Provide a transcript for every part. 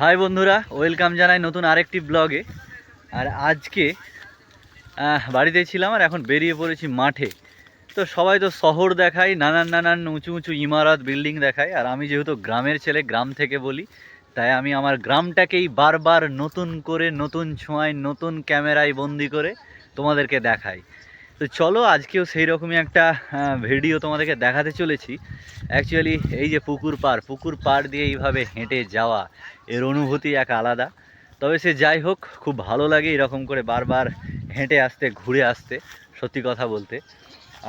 High বন্ধুরা, welcome জানাই নতুন আরেকটি ব্লগে। আর আজকে বাড়িতে ছিলাম আর এখন বেরিয়ে পড়েছি মাঠে। তো সবাই তো শহর দেখায়, নানান নানান উঁচু উঁচু ইমারত, বিল্ডিং দেখায়। আর আমি যেহেতু গ্রামের ছেলে, গ্রাম থেকে বলি, তাই আমি আমার গ্রামটাকেই বারবার নতুন করে, নতুন ছোঁয়ায়, নতুন ক্যামেরায় বন্দি করে তোমাদেরকে দেখাই। তো চলো, আজকেও সেই রকমই একটা ভিডিও তোমাদেরকে দেখাতে চলেছি। অ্যাকচুয়ালি এই যে পুকুর পার পুকুর পার দিয়ে এইভাবে হেঁটে যাওয়া, এর অনুভূতি এক আলাদা। তবে সে যাই হোক, খুব ভালো লাগে এরকম করে বারবার হেঁটে আসতে, ঘুরে আসতে, সত্যি কথা বলতে।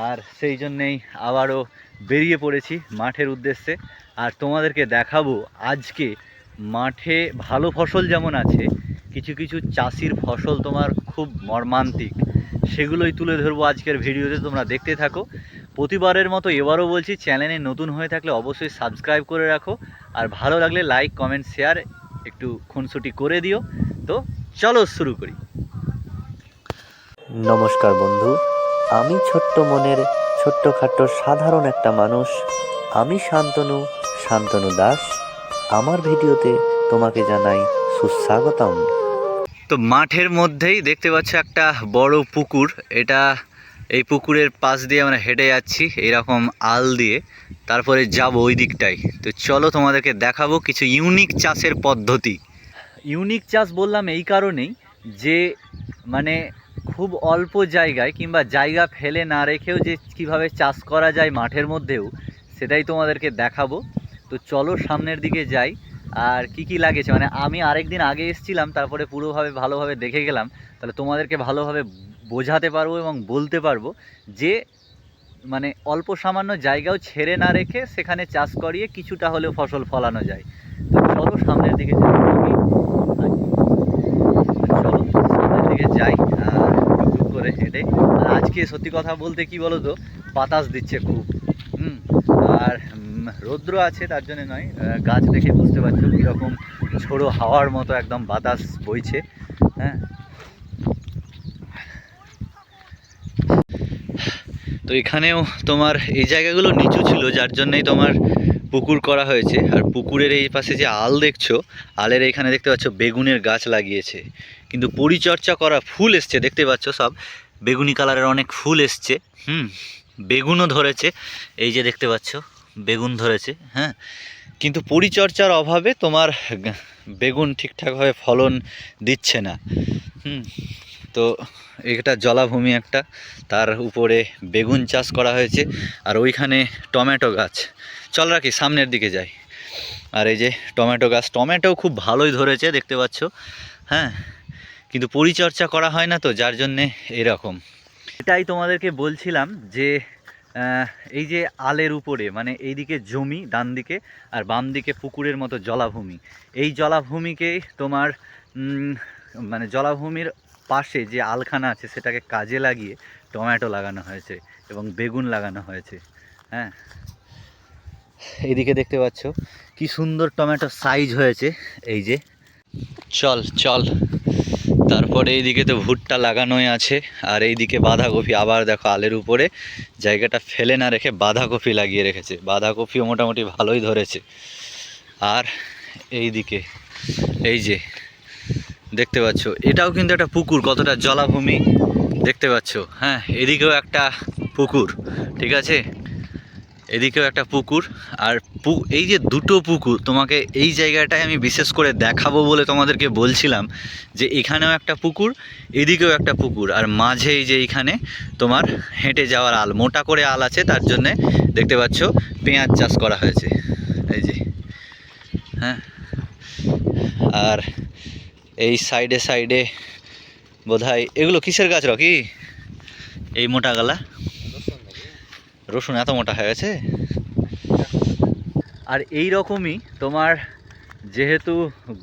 আর সেই জন্যেই আবারও বেরিয়ে পড়েছি মাঠের উদ্দেশ্যে। আর তোমাদেরকে দেখাবো আজকে মাঠে ভালো ফসল যেমন আছে, কিছু কিছু চাষির ফসল তোমার খুব মর্মান্তিক। সেগুলোই তুলে ধরবো আজকের ভিডিওতে, তোমরা দেখতে থাকো। প্রতিবারের মতো এবারও বলছি, চ্যানেলে নতুন হয়ে থাকলে অবশ্যই সাবস্ক্রাইব করে রাখো, আর ভালো লাগলে লাইক, কমেন্ট, শেয়ার একটু খুনসুটি করে দিও। তো চলো শুরু করি। নমস্কার বন্ধু, আমি ছোট্ট মনের ছোট্টখাট্ট সাধারণ একটা মানুষ। আমি শান্তনু শান্তনু দাস। আমার ভিডিওতে তোমাকে জানাই সুস্বাগতম। তো মাঠের মধ্যেই দেখতে পাচ্ছ একটা বড় পুকুর। এটা এই পুকুরের পাশ দিয়ে আমরা হেঁটে যাচ্ছি, এরকম আল দিয়ে। তারপরে যাব ওই দিকটাই তো চলো তোমাদেরকে দেখাবো কিছু ইউনিক চাষের পদ্ধতি। ইউনিক চাষ বললাম এই কারণেই যে মানে খুব অল্প জায়গায় কিংবা জায়গা ফেলে না রেখেও যে কীভাবে চাষ করা যায় মাঠের মধ্যেও, সেটাই তোমাদেরকে দেখাবো। তো চলো সামনের দিকে যাই। আর কি কি লাগেছে? মানে আমি আরেকদিন আগে এসেছিলাম, তারপরে পুরোভাবে ভালোভাবে দেখে গেলাম। তাহলে তোমাদেরকে ভালোভাবে বোঝাতে পারব এবং বলতে পারব যে মানে অল্প সামান্য জায়গাও ছেড়ে না রেখে সেখানে চাষ করিয়ে কিছুটা হলেও ফসল ফলানো যায়। তো চলো সামনের দিকে যাই। চলো সামনের দিকে যাই করে হেঁটে। আর আজকে সত্যি কথা বলতে কি বলো তো বাতাস দিচ্ছে খুব। হুম, আর রৌদ্র আছে, তার জন্য নয়। গাছ দেখে বুঝতে পারছ কীরকম ঝোড়ো হাওয়ার মতো একদম বাতাস বইছে হ্যাঁ? তো এখানেও তোমার এই জায়গাগুলো নিচু ছিল, যার জন্যই তোমার পুকুর করা হয়েছে। আর পুকুরের এই পাশে যে আল দেখছ, আলের এখানে দেখতে পাচ্ছ বেগুনের গাছ লাগিয়েছে। কিন্তু পরিচর্যা করা ফুল এসছে, দেখতে পাচ্ছ সব? বেগুনি কালারের অনেক ফুল এসছে, হুম? বেগুনও ধরেছে, এই যে দেখতে পাচ্ছ। বেগুন ধরেছে হ্যাঁ? কিন্তু পরিচর্যার অভাবে তোমার বেগুন ঠিকঠাকভাবে ফলন দিচ্ছে না। হুম, তো এটা জলাভূমি একটা, তার উপরে বেগুন চাষ করা হয়েছে, আর ওইখানে টমেটো গাছ। চল রাখি, সামনের দিকে যাই। আর এই যে টমেটো গাছ, টমেটো খুব ভালোই ধরেছে, দেখতে পাচ্ছ হ্যাঁ? কিন্তু পরিচর্যা করা হয় না তো, যার জন্যে এরকম। এটাই তোমাদেরকে বলছিলাম যে এই যে আলের উপরে মানে এইদিকে জমি ডান দিকে আর বাম দিকে পুকুরের মতো জলাভূমি। এই জলাভূমিকে তোমার মানে জলাভূমির পাশে যে আলখানা আছে, সেটাকে কাজে লাগিয়ে টমেটো লাগানো হয়েছে এবং বেগুন লাগানো হয়েছে। হ্যাঁ? এইদিকে দেখতে পাচ্ছ, কি সুন্দর টমেটো সাইজ হয়েছে। এই যে, চল চল। তারপরে এইদিকে তো ভুট্টা লাগানোই আছে, আর এইদিকে বাঁধাকপি আবার দেখো আলের উপরে জায়গাটা ফেলে না রেখে বাঁধাকপি লাগিয়ে রেখেছে। বাঁধাকপিও মোটামুটি ভালোই ধরেছে। আর এইদিকে, এই যে, দেখতে পাচ্ছ, এটাও কিন্তু একটা পুকুর, কতটা জলাভূমি, দেখতে পাচ্ছ। হ্যাঁ এদিকেও একটা পুকুর, ঠিক আছে? এদিকেও একটা পুকুর, আর পু- এই যে দুটো পুকুর, তোমাকে এই জায়গাটায় আমি বিশেষ করে দেখাবো বলে তোমাদেরকে বলছিলাম যে এখানেও একটা পুকুর, এদিকেও একটা পুকুর, আর মাঝে এই যে এইখানে তোমার হেঁটে যাওয়ার আল, মোটা করে আল আছে, তার জন্যে দেখতে পাচ্ছ পেঁয়াজ চাষ করা হয়েছে। এই যে হ্যাঁ। আর এই সাইডে সাইডে বোধহয়, এগুলো কিসের গাছ রকি? এই মোটা গালা? রসুন এত মোটা হয়ে গেছে? আর এই রকমই তোমার যেহেতু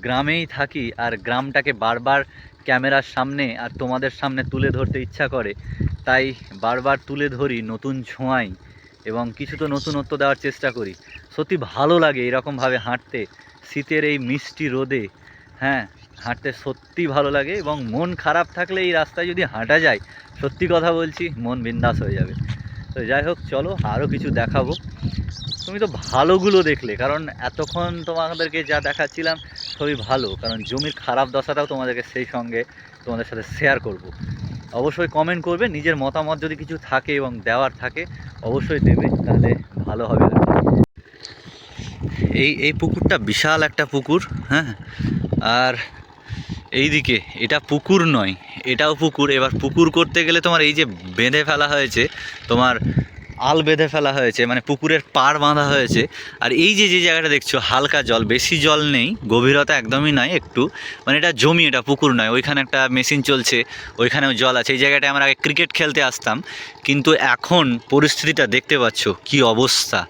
গ্রামেই থাকি আর গ্রামটাকে বারবার ক্যামেরার সামনে আর তোমাদের সামনে তুলে ধরতে ইচ্ছা করে, তাই বারবার তুলে ধরি নতুন ছোঁয়াই এবং কিছু তো নতুনত্ব দেওয়ার চেষ্টা করি। সত্যি ভালো লাগে এরকমভাবে হাঁটতে, শীতের এই মিষ্টি রোদে হ্যাঁ হাঁটতে সত্যি ভালো লাগে এবং মন খারাপ থাকলে এই রাস্তায় যদি হাঁটা যায়, সত্যি কথা বলছি, মন বিন্দাস হয়ে যাবে। তো যাই হোক, চলো আরও কিছু দেখাবো। তুমি তো ভালোগুলো দেখলে, কারণ এতক্ষণ তোমাদেরকে যা দেখাচ্ছিলাম খুবই ভালো, কারণ জমির খারাপ দশাটাও তোমাদেরকে সেই সঙ্গে তোমাদের সাথে শেয়ার করব। অবশ্যই কমেন্ট করবে, নিজের মতামত যদি কিছু থাকে এবং দেওয়ার থাকে, অবশ্যই দেবে, তাহলে ভালো হবে। এই এই পুকুরটা বিশাল একটা পুকুর হ্যাঁ? আর এইদিকে, এটা পুকুর নয় এটাও পুকুর। এবার পুকুর করতে গেলে তোমার এই যে বেঁধে ফেলা হয়েছে, তোমার আল বেঁধে ফেলা হয়েছে মানে পুকুরের পাড় বাঁধা হয়েছে। আর এই যে যে জায়গাটা দেখছ, হালকা জল, বেশি জল নেই, গভীরতা একদমই নয় একটু। মানে এটা জমি, এটা পুকুর নয়, ওইখানে একটা মেশিন চলছে, ওইখানেও জল আছে। এই জায়গাটায় আমরা আগে ক্রিকেট খেলতে আসতাম। কিন্তু এখন পরিস্থিতিটা দেখতে পাচ্ছ, কি অবস্থা।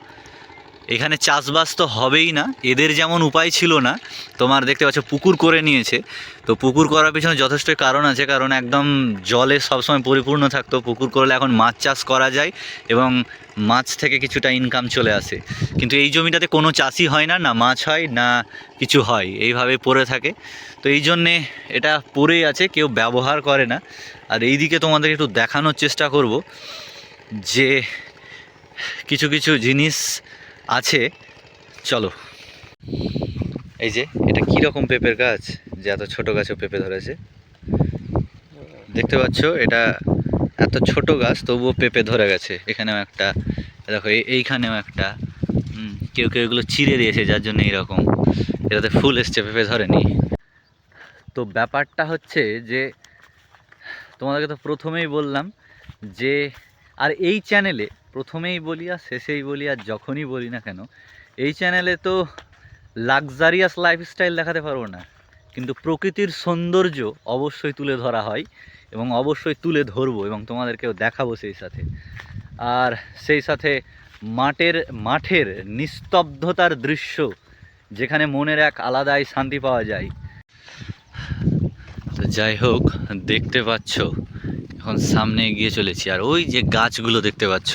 এখানে চাষবাস তো হবেই না। এদের যেমন উপায় ছিল না, তোমার দেখতে পাচ্ছ পুকুর করে নিয়েছে। তো পুকুর করার পিছনে যথেষ্ট কারণ আছে, কারণ একদম জলে সবসময় পরিপূর্ণ থাকতো। পুকুর করলে এখন মাছ চাষ করা যায় এবং মাছ থেকে কিছুটা ইনকাম চলে আসে। কিন্তু এই জমিটাতে কোনো চাষই হয় না না মাছ হয়, না কিছু হয়। এইভাবে পড়ে থাকে। তো এই জন্যে এটা পড়েই আছে, কেউ ব্যবহার করে না। আর এইদিকে তোমাদের একটু দেখানোর চেষ্টা করব যে কিছু কিছু জিনিস আছে। চলো। এই যে, এটা কি রকম পেঁপের গাছ? যে এত ছোট গাছেও পেঁপে ধরেছে। দেখতে পাচ্ছ, এটা এত ছোট গাছ, তবুও পেঁপে ধরে গেছে। এখানেও একটা, দেখো, এই- এইখানেও একটা। কেউ কেউ এগুলো চিড়ে দিয়েছে, যার জন্য এইরকম এটাতে ফুল এসছে, পেঁপে ধরেনি। তো ব্যাপারটা হচ্ছে যে, তোমাদেরকে তো প্রথমেই বললাম যে, আর এই চ্যানেলে প্রথমেই বলি আর শেষেই বলি আর যখনই বলি না কেন, এই চ্যানেলে তো লাক্সারিয়াস লাইফস্টাইল দেখাতে পারব না। কিন্তু প্রকৃতির সৌন্দর্য অবশ্যই তুলে ধরা হয় এবং অবশ্যই তুলে ধরবো এবং তোমাদেরকেও দেখাবো সেই সাথে। আর সেই সাথে মাঠের মাঠের নিস্তব্ধতার দৃশ্য, যেখানে মনের এক আলাদাই শান্তি পাওয়া যায়। তো যাই হোক, দেখতে পাচ্ছ এখন সামনে এগিয়ে চলেছি। আর ওই যে গাছগুলো দেখতে পাচ্ছ,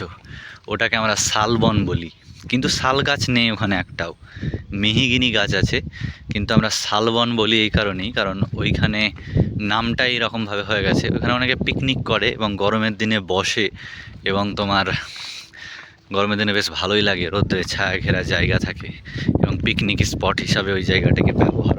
ওটাকে আমরা শালবন বলি। কিন্তু শাল গাছ নেই ওখানে একটাও। মেহিগিনি গাছ আছে, কিন্তু আমরা শালবন বলি এই কারণেই, কারণ ওইখানে নামটাই এরকমভাবে হয়ে গেছে। ওখানে অনেকে পিকনিক করে এবং গরমের দিনে বসে এবং তোমার গরমের দিনে বেশ ভালোই লাগে। রোদ্রে ছায়া ঘেরা জায়গা থাকে এবং পিকনিক স্পট হিসাবে ওই জায়গাটাকে ব্যবহার